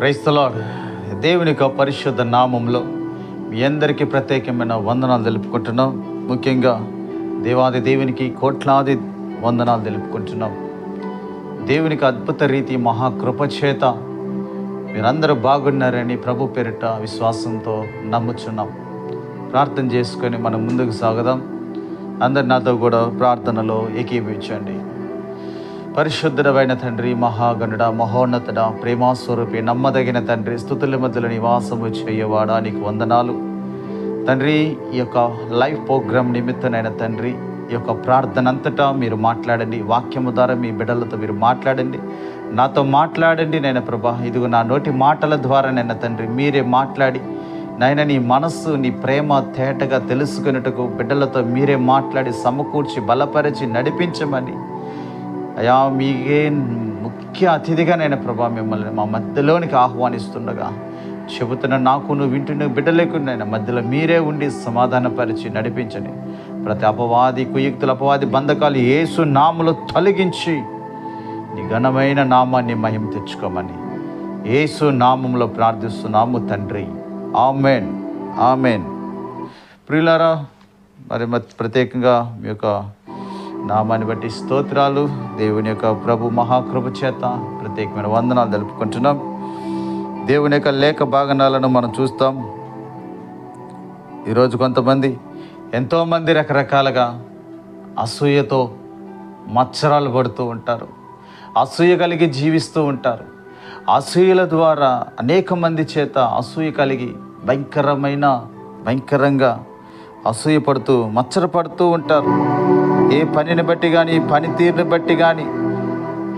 క్రైస్తలాడ్ దేవుని యొక్క పరిశుద్ధ నామంలో మీ అందరికీ ప్రత్యేకమైన వందనాలు తెలుపుకుంటున్నాం. ముఖ్యంగా దేవాది దేవునికి కోట్లాది వందనాలు తెలుపుకుంటున్నాం. దేవునికి అద్భుత రీతి మహాకృపచేత మీరందరూ బాగున్నారని ప్రభు పేరిట విశ్వాసంతో నమ్ముచున్నాం. ప్రార్థన చేసుకొని మనం ముందుకు సాగదాం. అందరు నాతో కూడా ప్రార్థనలో ఏకీభవించండి. పరిశుద్ధుడమైన తండ్రి మహాగణుడ మహోన్నతుడ ప్రేమాస్వరూపి నమ్మదగిన తండ్రి స్థుతుల మధ్యలో నివాసము చేయవాడా నీకు వందనాలు. తండ్రి ఈ యొక్క లైవ్ ప్రోగ్రాం నిమిత్తమైన తండ్రి ఈ యొక్క ప్రార్థన అంతటా మీరు మాట్లాడండి. వాక్యము ద్వారా మీ బిడ్డలతో మీరు మాట్లాడండి. నాతో మాట్లాడండి నేను ప్రభా. ఇదిగో నా నోటి మాటల ద్వారా నేను తండ్రి మీరే మాట్లాడి. నాయన నీ మనస్సు నీ ప్రేమ తేటగా తెలుసుకున్నట్టుకు బిడ్డలతో మీరే మాట్లాడి సమకూర్చి బలపరిచి నడిపించమని అయా మీకే ముఖ్య అతిథిగా నేను ప్రభా మిమ్మల్ని మా మధ్యలోనికి ఆహ్వానిస్తుండగా చెబుతున్న నాకు నువ్వు వింటున్న బిడ్డలకు నేను మధ్యలో మీరే ఉండి సమాధానపరిచి నడిపించండి. ప్రతి అపవాది కుయుక్తుల అపవాది బంధకాలు ఏసు నాములు తొలగించి నీ ఘనమైన నామాన్ని మహిమ తెచ్చుకోమని ఏసు నామంలో ప్రార్థిస్తున్నాము తండ్రి. ఆమెన్. ఆమెన్. ప్రియులారా మరి మత్- ప్రత్యేకంగా మీ యొక్క నామాన్ని బట్టి స్తోత్రాలు. దేవుని యొక్క ప్రభు మహాకృప చేత ప్రత్యేకమైన వందనాలు తెలుపుకుంటున్నాం. దేవుని యొక్క లేఖ భాగనాలను మనం చూస్తాం. ఈరోజు కొంతమంది ఎంతోమంది రకరకాలుగా అసూయతో మత్సరాలు పడుతూ ఉంటారు. అసూయ కలిగి జీవిస్తూ ఉంటారు. అసూయల ద్వారా అనేక మంది చేత అసూయ కలిగి భయంకరమైన భయంకరంగా అసూయపడుతూ మచ్చరపడుతూ మచ్చర పడుతూ ఉంటారు. ఏ పనిని బట్టి కానీ పనితీరుని బట్టి కానీ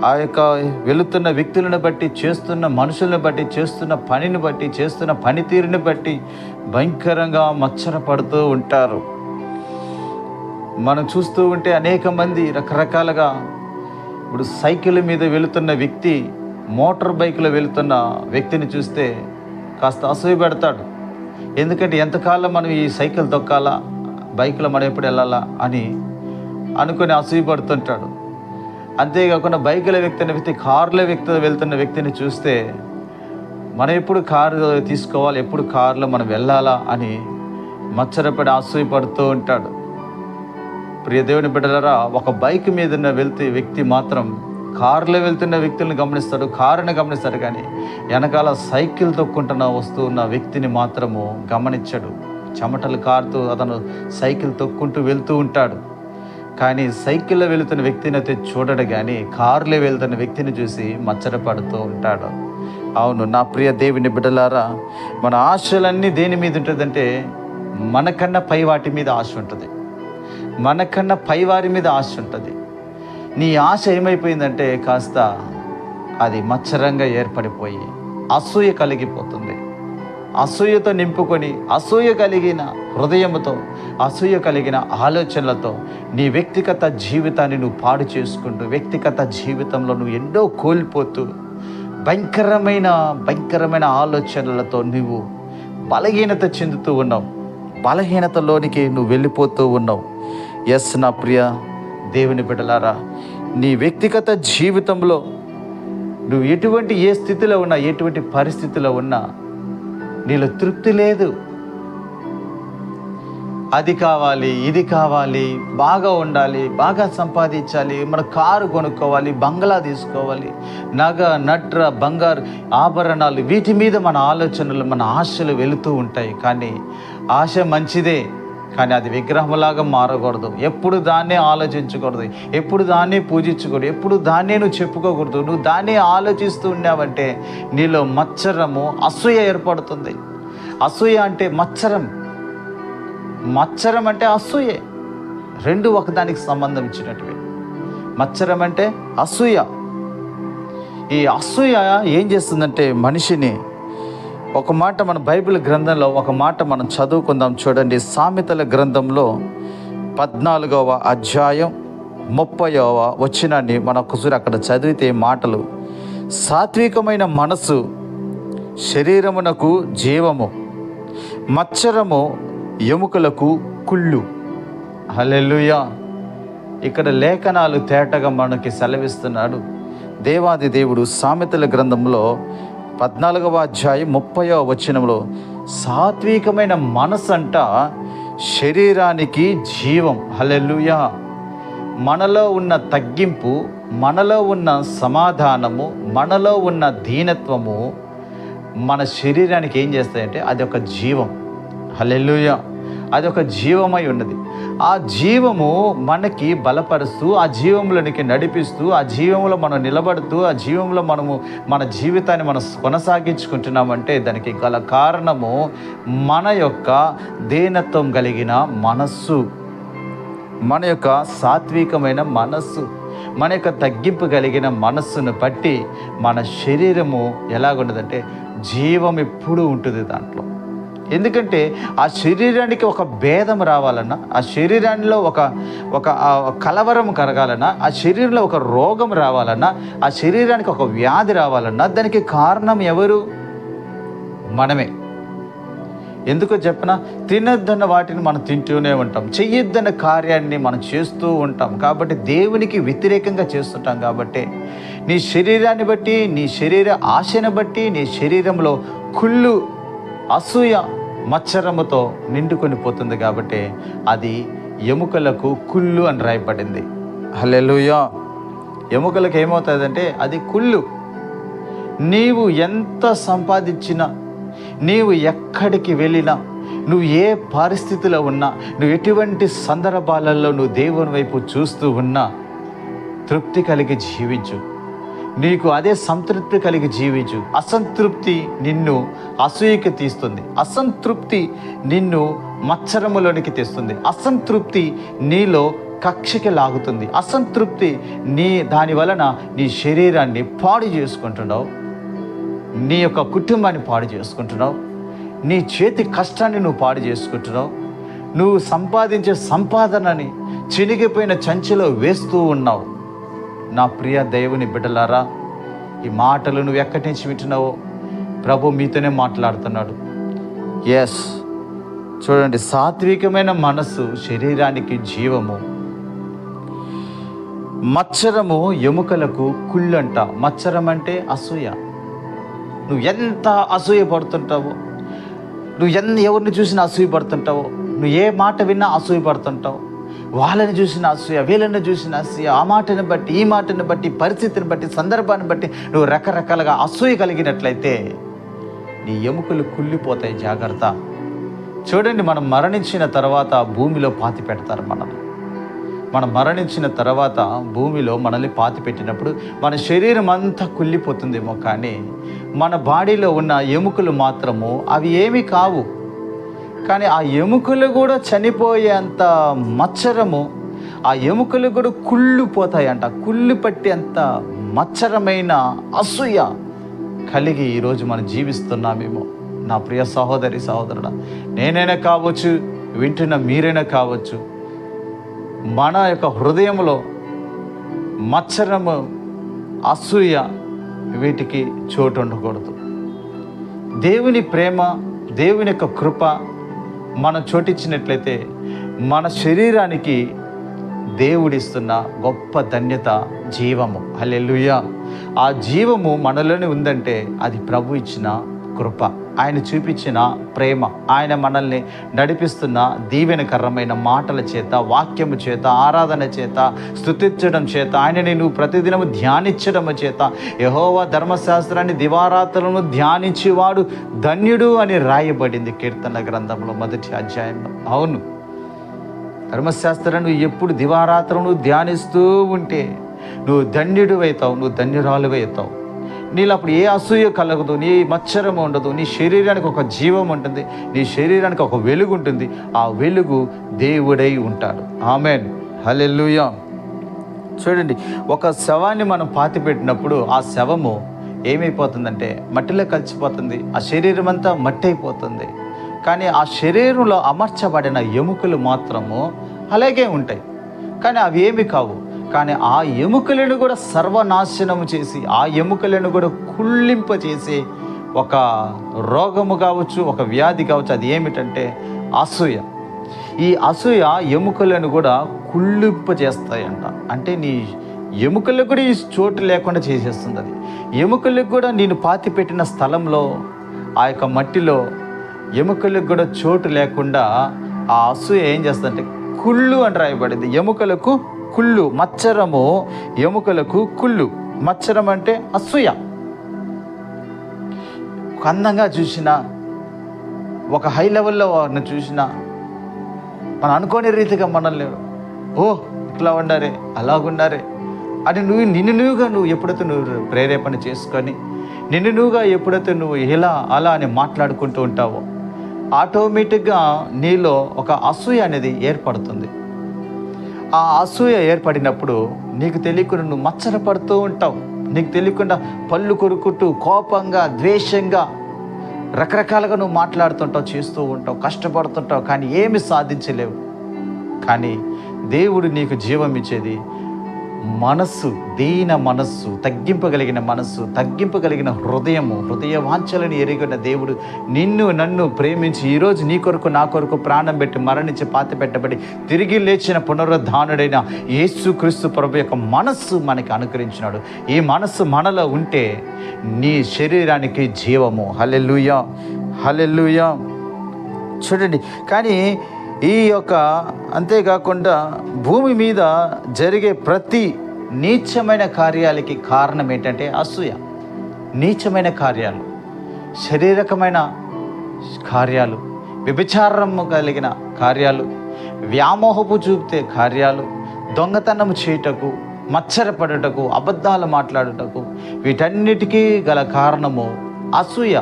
ఆ యొక్క వెళుతున్న వ్యక్తులను బట్టి చేస్తున్న మనుషులను బట్టి చేస్తున్న పనిని బట్టి చేస్తున్న పనితీరుని బట్టి భయంకరంగా మచ్చర పడుతూ ఉంటారు. మనం చూస్తూ ఉంటే అనేక మంది రకరకాలుగా ఇప్పుడు సైకిల్ మీద వెళుతున్న వ్యక్తి మోటార్ బైక్లో వెళుతున్న వ్యక్తిని చూస్తే కాస్త అసూయ పెడతాడు. ఎందుకంటే ఎంతకాలం మనం ఈ సైకిల్ తొక్కాలా? బైక్లో మనం ఎప్పుడు వెళ్ళాలా? అని అనుకుని అసూయపడుతుంటాడు. అంతేకాకుండా బైకుల వ్యక్తి వ్యక్తి కారులో వ్యక్తి వెళ్తున్న వ్యక్తిని చూస్తే మనం ఎప్పుడు కారు తీసుకోవాలి ఎప్పుడు కారులో మనం వెళ్ళాలా అని మచ్చరపడి అసూయపడుతూ ఉంటాడు. ప్రియ దేవుని ఒక బైక్ మీద వెళ్తే వ్యక్తి మాత్రం కారులో వెళ్తున్న వ్యక్తులను గమనిస్తాడు కారుని గమనిస్తాడు కానీ వెనకాల సైకిల్ తొక్కుంటున్న వస్తున్న వ్యక్తిని మాత్రము గమనించడు. చెమటలు కారుతూ అతను సైకిల్ తొక్కుంటూ వెళ్తూ ఉంటాడు. కానీ సైకిల్లో వెళుతున్న వ్యక్తిని అయితే చూడడు కానీ కారులో వెళ్తున్న వ్యక్తిని చూసి మచ్చరపడుతూ ఉంటాడు. అవును నా ప్రియ దేవుని బిడ్డలారా మన ఆశలన్నీ దేని మీద ఉంటుందంటే మనకన్నా పై వాటి మీద ఆశ ఉంటుంది. మనకన్నా పైవారి మీద ఆశ ఉంటుంది. నీ ఆశ ఏమైపోయిందంటే కాస్త అది మచ్చరంగా ఏర్పడిపోయి అసూయ కలిగిపోతుంది. అసూయతో నింపుకొని అసూయ కలిగిన హృదయముతో అసూయ కలిగిన ఆలోచనలతో నీ వ్యక్తిగత జీవితాన్ని నువ్వు పాడు చేసుకుంటూ వ్యక్తిగత జీవితంలో నువ్వు ఎన్నో కోల్పోతూ భయంకరమైన భయంకరమైన ఆలోచనలతో నువ్వు బలహీనత చెందుతూ ఉన్నావు. బలహీనతలోనికి నువ్వు వెళ్ళిపోతూ ఉన్నావు. ఎస్ నా ప్రియ దేవుని బిడలారా నీ వ్యక్తిగత జీవితంలో నువ్వు ఎటువంటి ఏ స్థితిలో ఉన్నా ఎటువంటి పరిస్థితిలో ఉన్నా నీలో తృప్తి లేదు. అది కావాలి ఇది కావాలి బాగా ఉండాలి బాగా సంపాదించాలి మన కారు కొనుక్కోవాలి బంగ్లా తీసుకోవాలి నగ నట్ర బంగారు ఆభరణాలు వీటి మీద మన ఆలోచనలు మన ఆశలు వెళుతూ ఉంటాయి. కానీ ఆశ మంచిదే. కానీ అది విగ్రహంలాగా మారకూడదు. ఎప్పుడు దాన్నే ఆలోచించకూడదు. ఎప్పుడు దాన్నే పూజించకూడదు. ఎప్పుడు దాన్నే నువ్వు చెప్పుకోకూడదు. నువ్వు దాన్నే ఆలోచిస్తూ ఉన్నావంటే నీలో మచ్చరము అసూయ ఏర్పడుతుంది. అసూయ అంటే మచ్చరం మచ్చరం అంటే అసూయే. రెండు ఒకదానికి సంబంధించినటివి మచ్చరం అంటే అసూయ. ఈ అసూయ ఏం చేస్తుందంటే మనిషిని ఒక మాట మన బైబిల్ గ్రంథంలో ఒక మాట మనం చదువుకుందాం చూడండి. సామెతల గ్రంథంలో పద్నాలుగవ అధ్యాయం ముప్పైవ వచ్చినాన్ని మన ఒకసారి అక్కడ చదివితే మాటలు సాత్వికమైన మనసు శరీరమునకు జీవము మచ్చరము ఎముకలకు కుళ్ళు. హల్లెలూయా. ఇక్కడ లేఖనాలు తేటగా మనకి సెలవిస్తున్నాడు. దేవాది దేవుడు సామెతల గ్రంథంలో పద్నాలుగవ అధ్యాయం ముప్పయో వచనంలో సాత్వికమైన మనసు అంట శరీరానికి జీవం. హలెల్లుయా. మనలో ఉన్న తగ్గింపు మనలో ఉన్న సమాధానము మనలో ఉన్న దీనత్వము మన శరీరానికి ఏం చేస్తాయంటే అది ఒక జీవం. హలెల్లుయా. అది ఒక జీవమై ఉన్నది. ఆ జీవము మనకి బలపరుస్తూ ఆ జీవములోనికి నడిపిస్తూ ఆ జీవంలో మనం నిలబడుతూ ఆ జీవంలో మనము మన జీవితాన్ని మనం కొనసాగించుకుంటున్నామంటే దానికి గల కారణము మన యొక్క దీనత్వం కలిగిన మనస్సు. మన యొక్క సాత్వికమైన మనస్సు. మన యొక్క తగ్గింపు కలిగిన మనస్సును బట్టి మన శరీరము ఎలాగుండదంటే జీవం ఎప్పుడూ ఉంటుంది దాంట్లో. ఎందుకంటే ఆ శరీరానికి ఒక భేదం రావాలన్నా ఆ శరీరంలో ఒక ఒక కలవరం కరగాలన్నా ఆ శరీరంలో ఒక రోగం రావాలన్నా ఆ శరీరానికి ఒక వ్యాధి రావాలన్నా దానికి కారణం ఎవరు? మనమే. ఎందుకో చెప్పిన? తినొద్దన్న వాటిని మనం తింటూనే ఉంటాం. చెయ్యొద్దన్న కార్యాన్ని మనం చేస్తూ ఉంటాం. కాబట్టి దేవునికి వ్యతిరేకంగా చేస్తుంటాం కాబట్టి నీ శరీరాన్ని బట్టి నీ శరీర ఆశను బట్టి నీ శరీరంలో కుళ్ళు అసూయ మచ్చరముతో నిండుకొని పోతుంది కాబట్టి అది ఎముకలకు కుళ్ళు అని రాయబడింది. హల్లెలూయా. ఎముకలకు ఏమవుతుందంటే అది కుళ్ళు. నీవు ఎంత సంపాదించినా నీవు ఎక్కడికి వెళ్ళినా నువ్వు ఏ పరిస్థితిలో ఉన్నా నువ్వు ఎటువంటి సందర్భాలలో నువ్వు దేవుని వైపు చూస్తూ ఉన్నా తృప్తి కలిగి జీవించు. నీకు అదే సంతృప్తి కలిగి జీవించు. అసంతృప్తి నిన్ను అసూయకి తీస్తుంది. అసంతృప్తి నిన్ను మచ్చరములోనికి తెస్తుంది. అసంతృప్తి నీలో కక్షకి లాగుతుంది. అసంతృప్తి నీ దాని వలన నీ శరీరాన్ని పాడు చేసుకుంటున్నావు. నీ యొక్క కుటుంబాన్ని పాడు చేసుకుంటున్నావు. నీ చేతి కష్టాన్ని నువ్వు పాడు చేసుకుంటున్నావు. నువ్వు సంపాదించే సంపాదనని చినిగిపోయిన చంచలో వేస్తూ ఉన్నావు. నా ప్రియ దేవుని బిడ్డలారా ఈ మాటలు నువ్వు ఎక్కడి నుంచి వింటున్నావో ప్రభు మీతోనే మాట్లాడుతున్నాడు. ఎస్ చూడండి సాత్వికమైన మనస్సు శరీరానికి జీవము. మచ్చరము ఎముకలకు కుళ్ళంట. మచ్చరం అంటే అసూయ. నువ్వు ఎంత అసూయ పడుతుంటావో నువ్వు ఎన్ని ఎవరిని చూసినా అసూయ పడుతుంటావో నువ్వు ఏ మాట విన్నా అసూయ పడుతుంటావు. వాళ్ళని చూసిన అసూయ వీళ్ళని చూసిన అసూయ ఆ మాటని బట్టి ఈ మాటని బట్టి పరిస్థితిని బట్టి సందర్భాన్ని బట్టి నువ్వు రకరకాలుగా అసూయ కలిగినట్లయితే నీ ఎముకలు కుళ్ళిపోతాయి జాగ్రత్త. చూడండి మనం మరణించిన తర్వాత భూమిలో పాతి పెడతారు మనల్ని. మనం మరణించిన తర్వాత భూమిలో మనల్ని పాతి పెట్టినప్పుడు మన శరీరం అంతా కుళ్ళిపోతుందేమో కానీ మన బాడీలో ఉన్న ఎముకలు మాత్రము అవి ఏమీ కావు. కానీ ఆ ఎముకలు కూడా చనిపోయేంత మచ్చరము ఆ ఎముకలు కూడా కుళ్ళిపోతాయంట. కుళ్ళి పట్టేంత మచ్చరమైన అసూయ కలిగి ఈరోజు మనం జీవిస్తున్నామేమో. నా ప్రియ సహోదరి సహోదరుడ నేనైనా కావచ్చు వింటున్న మీరైనా కావచ్చు మన యొక్క హృదయంలో మచ్చరము అసూయ వీటికి చోటు ఉండకూడదు. దేవుని ప్రేమ దేవుని యొక్క కృప మనం చోటిచ్చినట్లయితే మన శరీరానికి దేవుడిస్తున్న గొప్ప ధన్యత జీవము. హల్లెలూయా. ఆ జీవము మనలోనే ఉందంటే అది ప్రభు ఇచ్చిన కృప. ఆయన చూపించిన ప్రేమ ఆయన మనల్ని నడిపిస్తున్న దీవెనకరమైన మాటల చేత వాక్యము చేత ఆరాధన చేత స్తుతించడం చేత ఆయనని నువ్వు ప్రతిదినము ధ్యానించడం చేత యహోవా ధర్మశాస్త్రాన్ని దివారాత్రులను ధ్యానించేవాడు ధన్యుడు అని రాయబడింది కీర్తన గ్రంథంలో మొదటి అధ్యాయంలో. అవును. ధర్మశాస్త్రాన్ని నువ్వు ఎప్పుడు దివారాత్రం ధ్యానిస్తూ ఉంటే నువ్వు ధన్యుడు అవుతావు నువ్వు ధన్యురాలు అవుతావు నీలో అప్పుడు ఏ అసూయ కలగదు నీ మచ్చరం ఉండదు నీ శరీరానికి ఒక జీవం ఉంటుంది నీ శరీరానికి ఒక వెలుగు ఉంటుంది. ఆ వెలుగు దేవుడై ఉంటాడు. ఆమెన్. హల్లెలూయా. చూడండి ఒక శవాన్ని మనం పాతి పెట్టినప్పుడు ఆ శవము ఏమైపోతుందంటే మట్టిలో కలిసిపోతుంది ఆ శరీరం అంతా మట్టి అయిపోతుంది కానీ ఆ శరీరంలో అమర్చబడిన ఎముకలు మాత్రము అలాగే ఉంటాయి. కానీ అవి ఏమి కావు. కానీ ఆ ఎముకలను కూడా సర్వనాశనము చేసి ఆ ఎముకలను కూడా కుళ్ళింపచేసి ఒక రోగము కావచ్చు ఒక వ్యాధి కావచ్చు అది ఏమిటంటే అసూయ. ఈ అసూయ ఎముకలను కూడా కుళ్ళింప చేస్తాయంట అంటే నీ ఎముకలకు కూడా ఈ చోటు లేకుండా చేసేస్తుంది అది. ఎముకలకు కూడా నేను పాతి పెట్టిన స్థలంలో ఆ యొక్క మట్టిలో ఎముకలకు కూడా చోటు లేకుండా ఆ అసూయ ఏం చేస్తుందంటే కుళ్ళు అని రాయబడింది. ఎముకలకు కుళ్ళు మచ్చరము ఎముకలకు కుళ్ళు. మచ్చరం అంటే అసూయ. ఒక అందంగా చూసిన ఒక హై లెవెల్లో వారిని చూసిన మనం అనుకోని రీతిగా మనల్ని ఓ ఇట్లా ఉండారే అలాగుండారే అని నువ్వు నిన్ను నువ్వుగా నువ్వు ఎప్పుడైతే నువ్వు ప్రేరేపణ చేసుకొని నిన్ను నువ్వుగా ఎప్పుడైతే నువ్వు ఇలా అలా అని మాట్లాడుకుంటూ ఉంటావో ఆటోమేటిక్గా నీలో ఒక అసూయ అనేది ఏర్పడుతుంది. ఆ అసూయ ఏర్పడినప్పుడు నీకు తెలియకుండా నువ్వు మచ్చర పడుతూ ఉంటావు. నీకు తెలియకుండా పళ్ళు కొరుకుంటూ కోపంగా ద్వేషంగా రకరకాలుగా నువ్వు మాట్లాడుతుంటావు చేస్తూ ఉంటావు కష్టపడుతుంటావు కానీ ఏమి సాధించలేవు. కానీ దేవుడు నీకు జీవం ఇచ్చేది మనస్సు దీన మనస్సు తగ్గింపగలిగిన మనస్సు తగ్గింపగలిగిన హృదయము హృదయ వాంఛలను ఎరిగిన దేవుడు నిన్ను నన్ను ప్రేమించి ఈరోజు నీ కొరకు నా కొరకు ప్రాణం పెట్టి మరణించి పాతి పెట్టబడి తిరిగి లేచిన పునరుద్ధానుడైన యేసుక్రీస్తు ప్రభు యొక్క మనస్సు మనకి అనుకరించినాడు ఈ మనస్సు మనలో ఉంటే నీ శరీరానికి జీవము. Hallelujah hallelujah. చూడండి కానీ ఈ యొక్క అంతేకాకుండా భూమి మీద జరిగే ప్రతి నీచమైన కార్యాలకి కారణం ఏంటంటే అసూయ. నీచమైన కార్యాలు శరీరకమైన కార్యాలు వ్యభిచారము కలిగిన కార్యాలు వ్యామోహపు చూపితే కార్యాలు దొంగతనం చేయుటకు మచ్చరపడుటకు అబద్ధాలు మాట్లాడుటకు వీటన్నిటికీ గల కారణము అసూయ.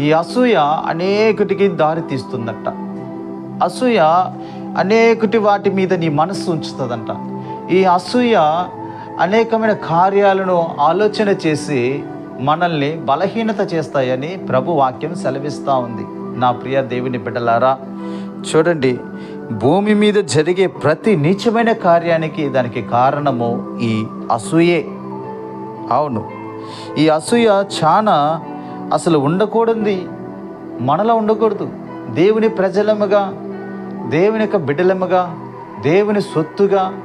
ఈ అసూయ అనేకుటికి దారి తీస్తుందట. అసూయ అనేకటి వాటి మీద నీ మనస్సు ఉంచుతుందంట. ఈ అసూయ అనేకమైన కార్యాలను ఆలోచన చేసి మనల్ని బలహీనత చేస్తాయని ప్రభు వాక్యం సెలవిస్తూ ఉంది. నా ప్రియ దేవుని బిడ్డలారా చూడండి భూమి మీద జరిగే ప్రతి నీచమైన కార్యానికి దానికి కారణము ఈ అసూయే. అవును ఈ అసూయ చాలా అసలు ఉండకూడదు మనలో ఉండకూడదు. దేవుని ప్రజలముగా దేవుని యొక్క బిడ్డలమ్మగా దేవుని సొత్తుగా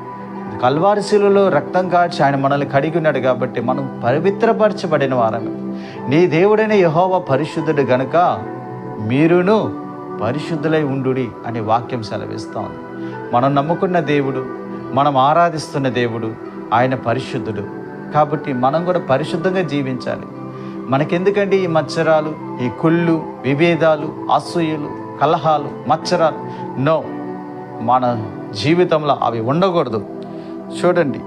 కల్వారిశీలలో రక్తం కాచి ఆయన మనల్ని కడిగి ఉన్నాడు కాబట్టి మనం పవిత్రపరచబడిన వారమే. నీ దేవుడైన యహోవ పరిశుద్ధుడు గనుక మీరును పరిశుద్ధులై ఉండుడి అనే వాక్యం సెలవిస్తాం మనం నమ్ముకున్న దేవుడు మనం ఆరాధిస్తున్న దేవుడు ఆయన పరిశుద్ధుడు. కాబట్టి మనం కూడా పరిశుద్ధంగా జీవించాలి. మనకెందుకండి ఈ మచ్చరాలు ఈ కుళ్ళు విభేదాలు అసూయలు? కలహాలు మచ్చరాలు నో మన జీవితంలో అవి ఉండకూడదు. చూడండి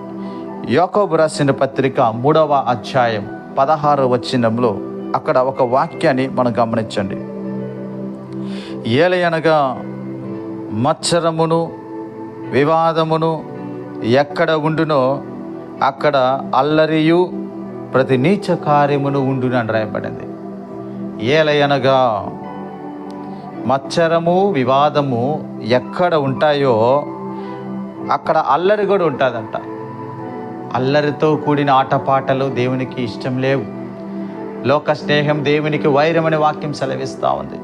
యోకోబు రాసిన పత్రిక మూడవ అధ్యాయం పదహారు వచ్చినంలో అక్కడ ఒక వాక్యాన్ని మనం గమనించండి. ఏలయనగా మచ్చరమును వివాదమును ఎక్కడ ఉండునో అక్కడ అల్లరియు ప్రతి నీచ కార్యమును ఉండునని రాయబడింది. ఏలయనగా మచ్చరము వివాదము ఎక్కడ ఉంటాయో అక్కడ అల్లరి కూడా ఉంటుందంట. అల్లరితో కూడిన ఆటపాటలు దేవునికి ఇష్టం లేవు. లోక స్నేహం దేవునికి వైరమని వాక్యం సెలవిస్తూ ఉంది.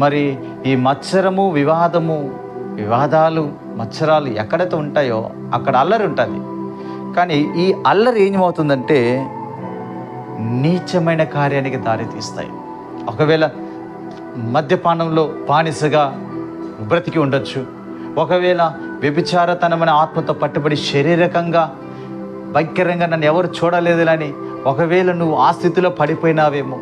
మరి ఈ మత్సరము వివాదము వివాదాలు మత్సరాలు ఎక్కడైతే ఉంటాయో అక్కడ అల్లరి ఉంటుంది. కానీ ఈ అల్లరి ఏమవుతుందంటే నీచమైన కార్యానికి దారి తీస్తాయి ఒకవేళ మద్యపానంలో బానిసగా బ్రతికి ఉండొచ్చు. ఒకవేళ వ్యభిచారతనమైన ఆత్మతో పట్టుబడి శారీరకంగా భయంకరంగా నన్ను ఎవరు చూడలేదులని ఒకవేళ నువ్వు ఆ స్థితిలో పడిపోయినావేమో.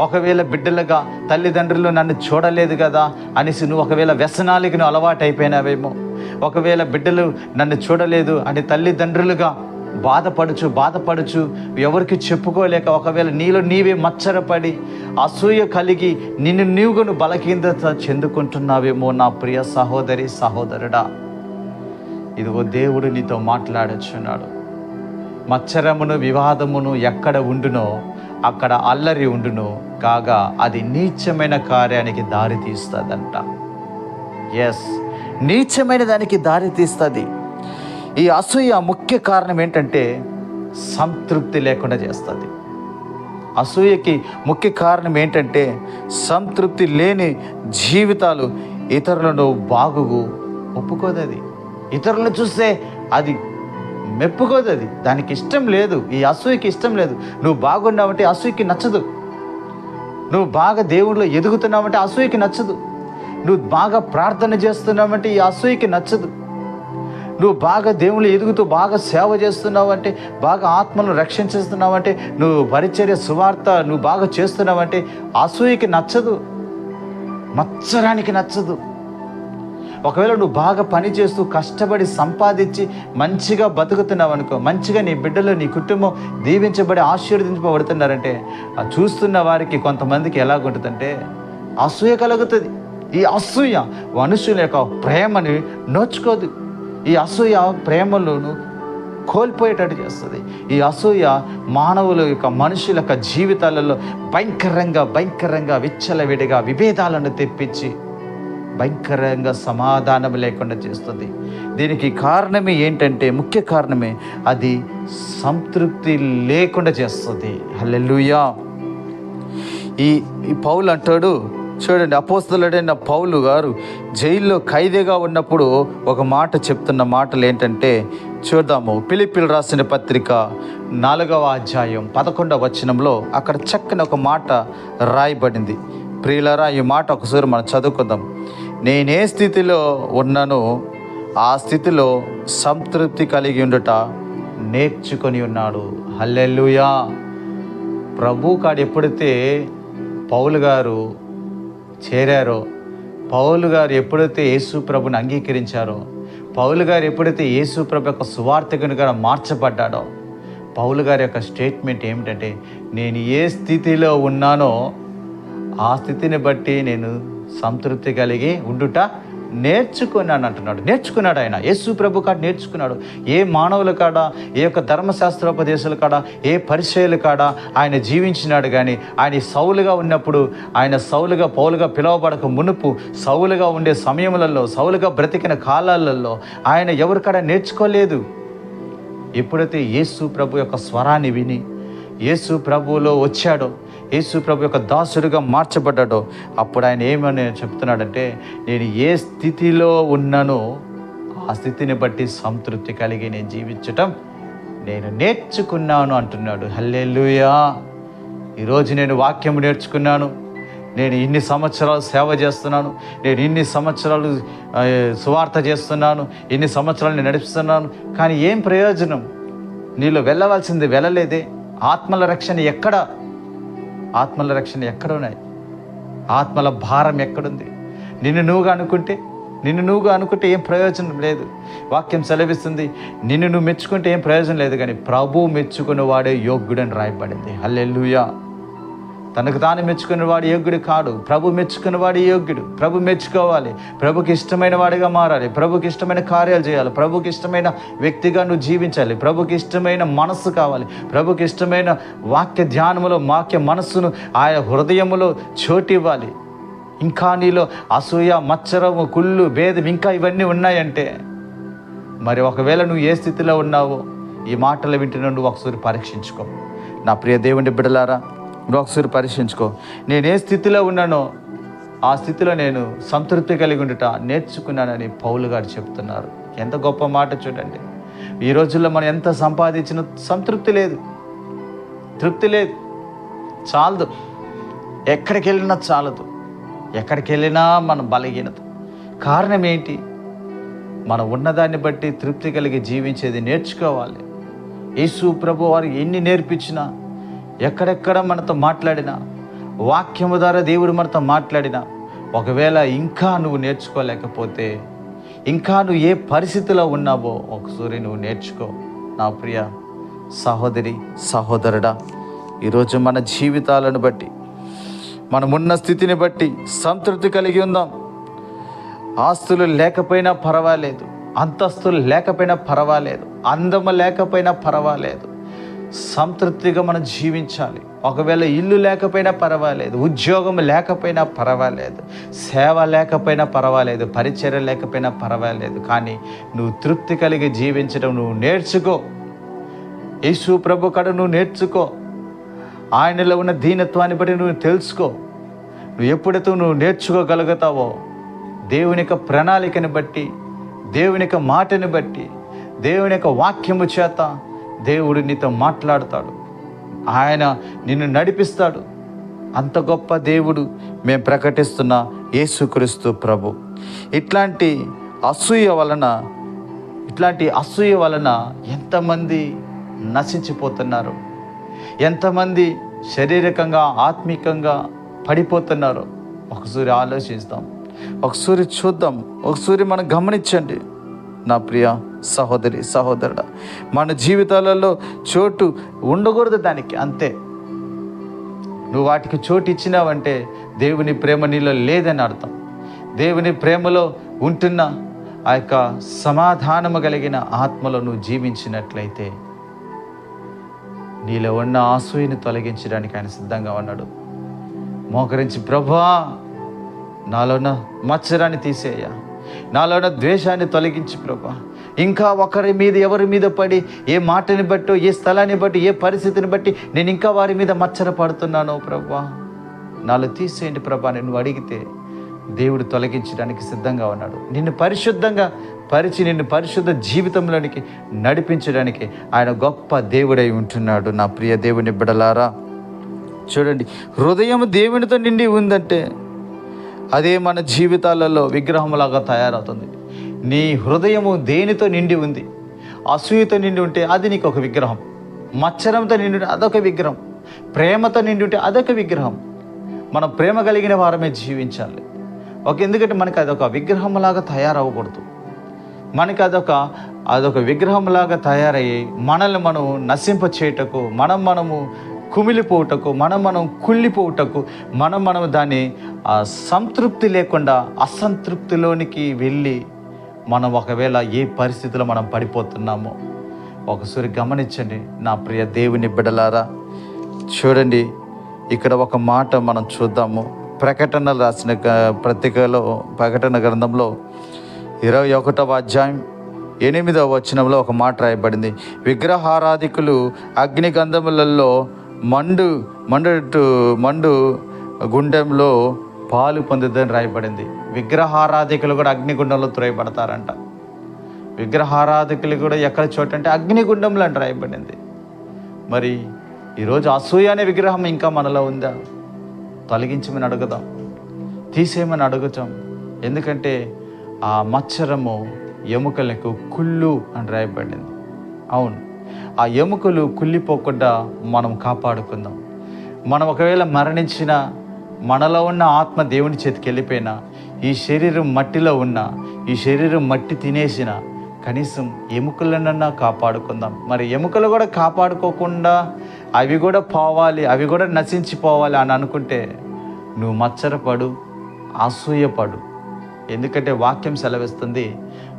ఒకవేళ బిడ్డలుగా తల్లిదండ్రులు నన్ను చూడలేదు కదా అనేసి నువ్వు ఒకవేళ వ్యసనాలకి నువ్వు అలవాటు అయిపోయినావేమో ఒకవేళ బిడ్డలు నన్ను చూడలేదు అని తల్లిదండ్రులుగా బాధపడుచు బాధపడుచు ఎవరికి చెప్పుకోలేక ఒకవేళ నీలో నీవే మచ్చరపడి అసూయ కలిగి నిన్ను నీవును బలహీనత చెందుకుంటున్నావేమో నా ప్రియ సహోదరి సహోదరుడా. ఇదిగో దేవుడు నీతో మాట్లాడొచ్చున్నాడు మచ్చరమును వివాదమును ఎక్కడ ఉండునో అక్కడ అల్లరి ఉండును కాగా అది నీచమైన కార్యానికి దారి తీస్తుందంట ఎస్ నీచమైన దానికి దారి తీస్తుంది ఈ అసూయ ముఖ్య కారణం ఏంటంటే సంతృప్తి లేకుండా చేస్తుంది. అసూయకి ముఖ్య కారణం ఏంటంటే సంతృప్తి లేని జీవితాలు ఇతరులను బాగుగు ఒప్పుకోదు అది ఇతరులను చూస్తే అది మెప్పుకోదు అది దానికి ఇష్టం లేదు. ఈ అసూయకి ఇష్టం లేదు. నువ్వు బాగున్నావంటే అసూయకి నచ్చదు. నువ్వు బాగా దేవుడిలో ఎదుగుతున్నావంటే అసూయకి నచ్చదు. నువ్వు బాగా ప్రార్థన చేస్తున్నావంటే ఈ అసూయకి నచ్చదు. నువ్వు బాగా దేవుళ్ళు ఎదుగుతూ బాగా సేవ చేస్తున్నావంటే బాగా ఆత్మను రక్షించేస్తున్నావంటే నువ్వు పరిచర్య సువార్త నువ్వు బాగా చేస్తున్నావంటే అసూయకి నచ్చదు మత్సరానికి నచ్చదు. ఒకవేళ నువ్వు బాగా పని చేస్తూ కష్టపడి సంపాదించి మంచిగా బతుకుతున్నావు అనుకో మంచిగా నీ బిడ్డలు నీ కుటుంబం దీవించబడి ఆశీర్వదించబడుతున్నారంటే ఆ చూస్తున్న వారికి కొంతమందికి ఎలాగుంటుందంటే అసూయ కలుగుతుంది. ఈ అసూయ మనుషుల యొక్క ప్రేమని నోచుకోదు. ఈ అసూయ ప్రేమలోను కోల్పోయేటట్టు చేస్తుంది. ఈ అసూయ మానవుల యొక్క మనుషుల యొక్క జీవితాలలో భయంకరంగా భయంకరంగా విచ్చలవిడిగా విభేదాలను తెప్పించి భయంకరంగా సమాధానం లేకుండా చేస్తుంది. దీనికి కారణమే ఏంటంటే ముఖ్య కారణమే అది సంతృప్తి లేకుండా చేస్తుంది. హల్లెలుయా. ఈ ఈ పౌలు అంటాడు చూడండి అపోస్తలుడైన పౌలు గారు జైల్లో ఖైదీగా ఉన్నప్పుడు ఒక మాట చెప్తున్న మాటలు ఏంటంటే చూద్దాము పిలిపిలు రాసిన పత్రిక నాలుగవ అధ్యాయం పదకొండవ వచనంలో అక్కడ చక్కని ఒక మాట రాయబడింది. ప్రియులరా ఈ మాట ఒకసారి మనం చదువుకుందాం. నేనే స్థితిలో ఉన్నానో ఆ స్థితిలో సంతృప్తి కలిగి ఉండుట నేర్చుకొని ఉన్నాడు. హల్లెల్లుయా ప్రభు కాడు ఎప్పుడైతే పౌలు గారు చేరారో? పౌలు గారు ఎప్పుడైతే యేసు ప్రభుని అంగీకరించారో? పౌలు గారు ఎప్పుడైతే యేసు ప్రభు యొక్క సువార్థకునిగా మార్చబడ్డాడో? పౌలు గారి యొక్క స్టేట్మెంట్ ఏమిటంటే నేను ఏ స్థితిలో ఉన్నానో ఆ స్థితిని బట్టి నేను సంతృప్తి కలిగి ఉండుట నేర్చుకున్నాను అంటున్నాడు. నేర్చుకున్నాడు ఆయన. యేసు ప్రభు కాడ నేర్చుకున్నాడు. ఏ మానవుల కాడ ఏ యొక్క ధర్మశాస్త్రోపదేశాల కాడ ఏ పరిచయాల కాడ ఆయన జీవించినాడు కానీ ఆయన సౌలుగా ఉన్నప్పుడు ఆయన సౌలుగా పౌలుగా పిలువబడక మునుపు సౌలుగా ఉండే సమయములలో సౌలుగా బ్రతికిన కాలాలలో ఆయన ఎవరి కాడ నేర్చుకోలేదు. ఎప్పుడైతే యేసు ప్రభు యొక్క స్వరాన్ని విని యేసు ప్రభువులో వచ్చాడో యేసు ప్రభు యొక్క దాసుడిగా మార్చబడ్డాడో అప్పుడు ఆయన ఏమని చెప్తున్నాడంటే నేను ఏ స్థితిలో ఉన్నానో ఆ స్థితిని బట్టి సంతృప్తి కలిగి నేను జీవించటం నేను నేర్చుకున్నాను అంటున్నాడు. హల్లెలూయా! ఈరోజు నేను వాక్యం నేర్చుకున్నాను. నేను ఇన్ని సంవత్సరాలు సేవ చేస్తున్నాను. నేను ఇన్ని సంవత్సరాలు సువార్త చేస్తున్నాను. ఇన్ని సంవత్సరాలు నేను నడిపిస్తున్నాను. కానీ ఏం ప్రయోజనం? నీలో వెళ్ళవలసింది వెళ్ళలేదే. ఆత్మల రక్షణ ఎక్కడ? ఆత్మల రక్షణ ఎక్కడ ఉన్నాయి ఆత్మల భారం ఎక్కడుంది? నిన్ను నువ్వుగా అనుకుంటే నిన్ను నువ్వుగా అనుకుంటే ఏం ప్రయోజనం లేదు. వాక్యం సెలవిస్తుంది నిన్ను నువ్వు మెచ్చుకుంటే ఏం ప్రయోజనం లేదు. కానీ ప్రభు మెచ్చుకున్న వాడే యోగ్యుడని రాయబడింది. హల్లెలూయా. తనకు తాను మెచ్చుకునేవాడు యోగ్యుడు కాడు. ప్రభు మెచ్చుకునేవాడు యోగ్యుడు. ప్రభు మెచ్చుకోవాలి. ప్రభుకి ఇష్టమైన వాడిగా మారాలి. ప్రభుకి ఇష్టమైన కార్యాలు చేయాలి. ప్రభుకి ఇష్టమైన వ్యక్తిగా నువ్వు జీవించాలి. ప్రభుకి ఇష్టమైన మనస్సు కావాలి. ప్రభుకి ఇష్టమైన వాక్య ధ్యానములో వాక్య మనస్సును ఆయా హృదయములో చోటివ్వాలి ఇంకా నీలో అసూయ మచ్చరము కుళ్ళు భేదం ఇంకా ఇవన్నీ ఉన్నాయంటే మరి ఒకవేళ నువ్వు ఏ స్థితిలో ఉన్నావో ఈ మాటలు వింటున్న నువ్వు ఒకసారి పరీక్షించుకో. నా ప్రియ దేవుని బిడ్డలారా నువ్వు ఒకసారి పరీక్షించుకో నేను ఏ స్థితిలో ఉన్నానో ఆ స్థితిలో నేను సంతృప్తి కలిగి ఉండుట నేర్చుకున్నానని పౌలు గారు చెప్తున్నారు. ఎంత గొప్ప మాట చూడండి. ఈ రోజుల్లో మనం ఎంత సంపాదించిన సంతృప్తి లేదు. తృప్తి లేదు. చాలదు. ఎక్కడికి వెళ్ళినా చాలదు. ఎక్కడికి వెళ్ళినా మనం బలహీనత. కారణం ఏంటి? మనం ఉన్నదాన్ని బట్టి తృప్తి కలిగి జీవించేది నేర్చుకోవాలి. యేసు ప్రభు వారు ఎన్ని నేర్పించినా ఎక్కడెక్కడ మనతో మాట్లాడినా వాక్యము ద్వారా దేవుడు మనతో మాట్లాడినా ఒకవేళ ఇంకా నువ్వు నేర్చుకోలేకపోతే ఇంకా నువ్వు ఏ పరిస్థితిలో ఉన్నావో ఒకసారి నువ్వు నేర్చుకో. నా ప్రియ సహోదరి సహోదరుడా ఈరోజు మన జీవితాలను బట్టి మనమున్న స్థితిని బట్టి సంతృప్తి కలిగి ఉందాం. ఆస్తులు లేకపోయినా పర్వాలేదు అంతస్తులు లేకపోయినా పర్వాలేదు అందము లేకపోయినా పర్వాలేదు. సంతృప్తిగా మనం జీవించాలి. ఒకవేళ ఇల్లు లేకపోయినా పర్వాలేదు ఉద్యోగం లేకపోయినా పర్వాలేదు సేవ లేకపోయినా పర్వాలేదు పరిచర్య లేకపోయినా పర్వాలేదు కానీ నువ్వు తృప్తి కలిగి జీవించడం నువ్వు నేర్చుకో. యేసు ప్రభు కడ నువ్వు నేర్చుకో. ఆయనలో ఉన్న దీనత్వాన్ని బట్టి నువ్వు తెలుసుకో. నువ్వు ఎప్పుడైతే నువ్వు నేర్చుకోగలుగుతావో దేవుని యొక్క ప్రణాళికని బట్టి దేవుని యొక్క మాటని బట్టి దేవుని యొక్క వాక్యము చేత దేవుడు నీతో మాట్లాడతాడు. ఆయన నిన్ను నడిపిస్తాడు. అంత గొప్ప దేవుడు మేము ప్రకటిస్తున్న యేసుక్రీస్తు ప్రభు. ఇట్లాంటి అసూయ వలన ఇట్లాంటి అసూయ వలన ఎంతమంది నశించిపోతున్నారు? ఎంతమంది శారీరకంగా ఆత్మికంగా పడిపోతున్నారు? ఒకసారి ఆలోచిస్తాం. ఒకసారి చూద్దాం. ఒకసారి మనం గమనించండి. నా ప్రియ సహోదరి సహోదరుడ. మన జీవితాలలో చోటు ఉండకూడదు దానికి అంతే. నువ్వు వాటికి చోటు ఇచ్చినావంటే దేవుని ప్రేమ నీలో లేదని అర్థం. దేవుని ప్రేమలో ఉంటున్న ఆ యొక్క సమాధానము కలిగిన ఆత్మలో నువ్వు జీవించినట్లయితే నీలో ఉన్న ఆసూయని తొలగించడానికి ఆయన సిద్ధంగా ఉన్నాడు. మోకరించి ప్రభా నాలోన మత్సరాన్ని తీసేయ్యా. నాలోన ద్వేషాన్ని తొలగించి ప్రభా. ఇంకా ఒకరి మీద ఎవరి మీద పడి ఏ మాటని బట్టి ఏ స్థలాన్ని బట్టి ఏ పరిస్థితిని బట్టి నేను ఇంకా వారి మీద మచ్చర పడుతున్నాను ప్రభా. నాలో తీసేయండి ప్రభా నిన్ను అడిగితే దేవుడు తొలగించడానికి సిద్ధంగా ఉన్నాడు. నిన్ను పరిశుద్ధంగా పరిచి నిన్ను పరిశుద్ధ జీవితంలోనికి నడిపించడానికి ఆయన గొప్ప దేవుడై ఉంటున్నాడు నా ప్రియ దేవుని బిడలారా. చూడండి హృదయం దేవునితో నిండి ఉందంటే అదే మన జీవితాలలో విగ్రహంలాగా తయారవుతుంది. నీ హృదయము దేనితో నిండి ఉంది? అసూయతో నిండి ఉంటే అది నీకు ఒక విగ్రహం. మచ్చరంతో నిండి ఉంటే అదొక విగ్రహం. ప్రేమతో నిండి ఉంటే అదొక విగ్రహం. మనం ప్రేమ కలిగిన వారమే జీవించాలి. ఒక ఎందుకంటే మనకి అదొక విగ్రహంలాగా తయారవ్వకూడదు. మనకి అదొక అదొక విగ్రహంలాగా తయారయ్యి మనల్ని మనం నశింప చేయటకు మనం మనము కుమిలిపోవుటకు మనం మనం కుళ్ళిపోవుటకు మనం మనం దాన్ని సంతృప్తి లేకుండా అసంతృప్తిలోనికి వెళ్ళి మనం ఒకవేళ ఏ పరిస్థితిలో మనం పడిపోతున్నామో ఒకసారి గమనించండి. నా ప్రియ దేవుని బిడలారా చూడండి ఇక్కడ ఒక మాట మనం చూద్దాము. ప్రకటనలు రాసిన పత్రికలో ప్రకటన గ్రంథంలో ఇరవై ఒకటవ అధ్యాయం ఎనిమిదవ వచనంలో ఒక మాట రాయబడింది. విగ్రహారాధికులు అగ్నిగంధములలో మండు మండు మండు గుండెంలో పాలు పొందుదని రాయబడింది. విగ్రహారాధికులు కూడా అగ్నిగుండంలో త్రోయబడతారంట. విగ్రహారాధికులు కూడా ఎక్కడ చోట అంటే అగ్నిగుండంలో అని రాయబడింది. మరి ఈరోజు అసూయ అనే విగ్రహం ఇంకా మనలో ఉందా? తొలగించమని అడుగుదాం. తీసేయమని అడుగుతాం. ఎందుకంటే ఆ మచ్చరము ఎముకలకు కుళ్ళు అని రాయబడింది. అవును. ఆ ఎముకలు కుళ్ళిపోకుండా మనం కాపాడుకుందాం. మనం ఒకవేళ మరణించిన మనలో ఉన్న ఆత్మ దేవుని చేతికి వెళ్ళిపోయినా ఈ శరీరం మట్టిలో ఉన్న ఈ శరీరం మట్టి తినేసిన కనీసం ఎముకలనన్నా కాపాడుకుందాం. మరి ఎముకలు కూడా కాపాడుకోకుండా అవి కూడా పోవాలి అవి కూడా నశించిపోవాలి అని అనుకుంటే నువ్వు మచ్చరపడు అసూయపడు. ఎందుకంటే వాక్యం సెలవిస్తుంది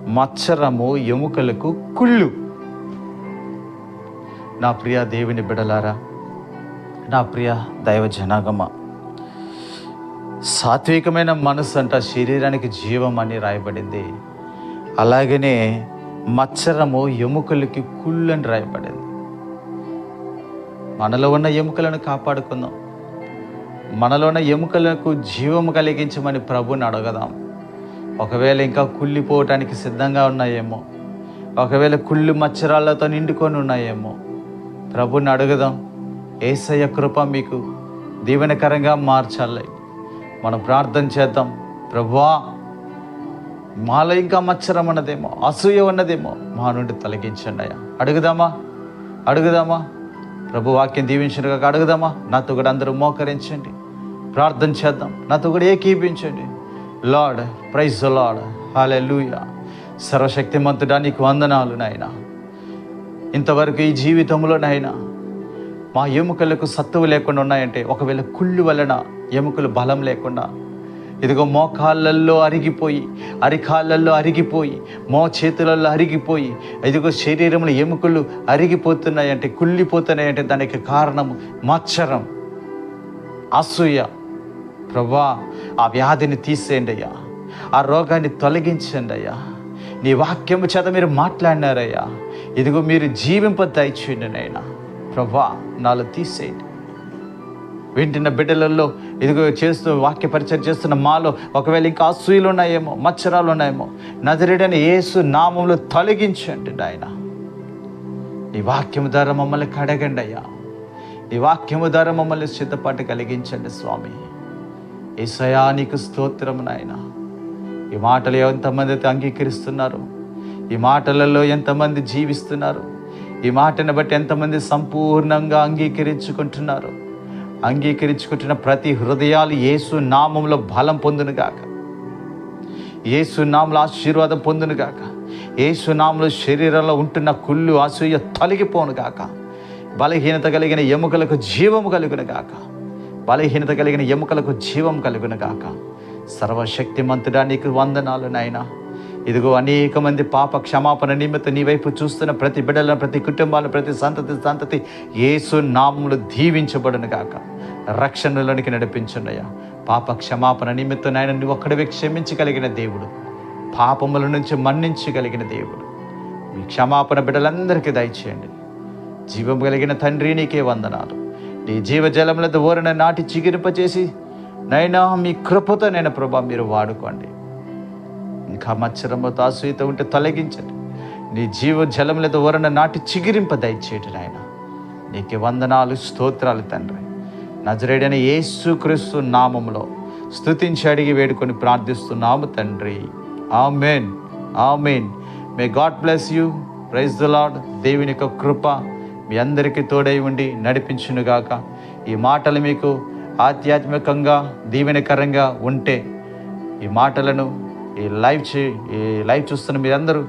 మచ్చరము ఎముకలకు కుళ్ళు. నా ప్రియ దేవుని బిడలారా నా ప్రియ దైవ జనాగమ సాత్వికమైన మనసు అంట శరీరానికి జీవం అని రాయబడింది. అలాగనే మచ్చరము ఎముకలకి కుళ్ళు అని రాయబడింది. మనలో ఉన్న ఎముకలను కాపాడుకుందాం. మనలో ఉన్న ఎముకలకు జీవము కలిగించమని ప్రభుని అడగదాం. ఒకవేళ ఇంకా కుళ్ళిపోవటానికి సిద్ధంగా ఉన్నాయేమో ఒకవేళ కుళ్ళు మచ్చరాలతో నిండుకొని ఉన్నాయేమో ప్రభుని అడుగుదాం. ఏసయ్య కృప మీకు దీవెనకరంగా మార్చాలి. మనం ప్రార్థన చేద్దాం. ప్రభువా మాలో ఇంకా మచ్చరం ఉన్నదేమో అసూయ ఉన్నదేమో మా నుండి తొలగించండి అయ్యా. అడుగుదామా? అడుగుదామా? ప్రభు వాక్యం దీవించిన అడుగుదామా? నాతో కూడా అందరూ మోకరించండి. ప్రార్థన చేద్దాం. నాతో కూడా ఏకీపించండి లార్డ్ ప్రైజ్ లార్డ్. హాలే లూయా సర్వశక్తిమంతుడా నీకు వందనాలు నాయనా. ఇంతవరకు ఈ జీవితంలో నాయనా మా ఎముకలకు సత్తువు లేకుండా ఉన్నాయంటే ఒకవేళ కుళ్ళు వలన ఎముకలు బలం లేకుండా ఇదిగో మోకాళ్ళల్లో అరిగిపోయి అరికాళ్ళల్లో అరిగిపోయి మో చేతులలో అరిగిపోయి ఇదిగో శరీరంలో ఎముకలు అరిగిపోతున్నాయంటే కుళ్ళిపోతున్నాయంటే దానికి కారణం మచ్చరం అసూయ. ప్రభా ఆ వ్యాధిని తీసేయండి అయ్యా. ఆ రోగాన్ని తొలగించండి అయ్యా. నీ వాక్యము చేత మీరు మాట్లాడినారయ్యా. ఇదిగో మీరు జీవింప దయచేయండి నైనా ప్రభా నాలో తీసేయండి. వింటున్న బిడ్డలలో ఇదిగో చేస్తూ వాక్య పరిచయం చేస్తున్న మాలో ఒకవేళ ఇంకా అసూయలు ఉన్నాయేమో మచ్చరాలు ఉన్నాయేమో నజరేడని ఏసు నామంలో తొలగించండి ఆయన నీ వాక్యము ద్వారా మమ్మల్ని కడగండి అయ్యా. నీ వాక్యము ద్వారా మమ్మల్ని సిద్ధపాటు కలిగించండి స్వామి. ఏసయా నీకు స్తోత్రం నాయన. ఈ మాటలు ఎంతమంది అయితే అంగీకరిస్తున్నారు? ఈ మాటలలో ఎంతమంది జీవిస్తున్నారు? ఈ మాటను బట్టి ఎంతమంది సంపూర్ణంగా అంగీకరించుకుంటున్నారు? అంగీకరించుకుంటున్న ప్రతి హృదయాలు యేసు నామంలో బలం పొందునుగాక యేసు నామంలో ఆశీర్వాదం పొందునుగాక యేసు నామంలో శరీరంలో ఉంటున్న కుళ్ళు అసూయ తొలగిపోనుగాక బలహీనత కలిగిన ఎముకలకు జీవము కలుగునుగాక బలహీనత కలిగిన ఎముకలకు జీవం కలుగునుగాక సర్వశక్తిమంతుడా నీకు వందనాలు నాయనా. ఇదిగో అనేక మంది పాప క్షమాపణ నిమిత్తం నీ వైపు చూస్తున్న ప్రతి బిడ్డలను ప్రతి కుటుంబాలను ప్రతి సంతతి సంతతి ఏసు నామములు దీవించబడును గాక. రక్షణలోనికి నడిపించున్నయ్యా పాప క్షమాపణ నిమిత్తం నాయన నువ్వు ఒక్కడివే క్షమించగలిగిన దేవుడు. పాపముల నుంచి మన్నించగలిగిన దేవుడు. మీ క్షమాపణ బిడ్డలందరికీ దయచేయండి. జీవం కలిగిన తండ్రి నీకే వందనాలు. నీ జీవజలములతో ఓరణ నాటి చిగిరింపచేసి నైనా మీ కృపతో నేను ప్రభా మీరు వాడుకోండి. ఇంకా మచ్చరమ్మతో అసూయత ఉంటే తొలగించండి. నీ జీవ జలములతో వరణ నాటి చిగిరింప దయచేయటం ఆయన నీకు వందనాలు స్తోత్రాలు తండ్రి. నజరేడైన యేసు క్రీస్తు నామములో స్తుతించి అడిగి వేడుకొని ప్రార్థిస్తున్నాము తండ్రి. Amen. Amen. May God bless you praise the lord దేవుని యొక్క కృప మీ అందరికీ తోడై ఉండి నడిపించునుగాక ఈ మాటలు మీకు ఆధ్యాత్మికంగా దీవెనకరంగా ఉంటే ఈ మాటలను ఈ లైవ్ చే ఈ లైవ్ చూస్తున్న మీరందరూ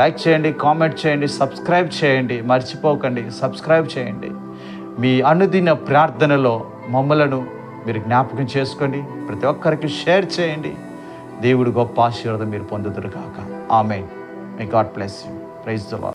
లైక్ చేయండి కామెంట్ చేయండి సబ్స్క్రైబ్ చేయండి మర్చిపోకండి సబ్స్క్రైబ్ చేయండి. మీ అనుదిన ప్రార్థనలో మమ్మలను మీరు జ్ఞాపకం చేసుకోండి ప్రతి ఒక్కరికి షేర్ చేయండి. దేవుడు గొప్ప ఆశీర్వాదం మీరు పొందుతురు కాక ఆమె may God bless you praise the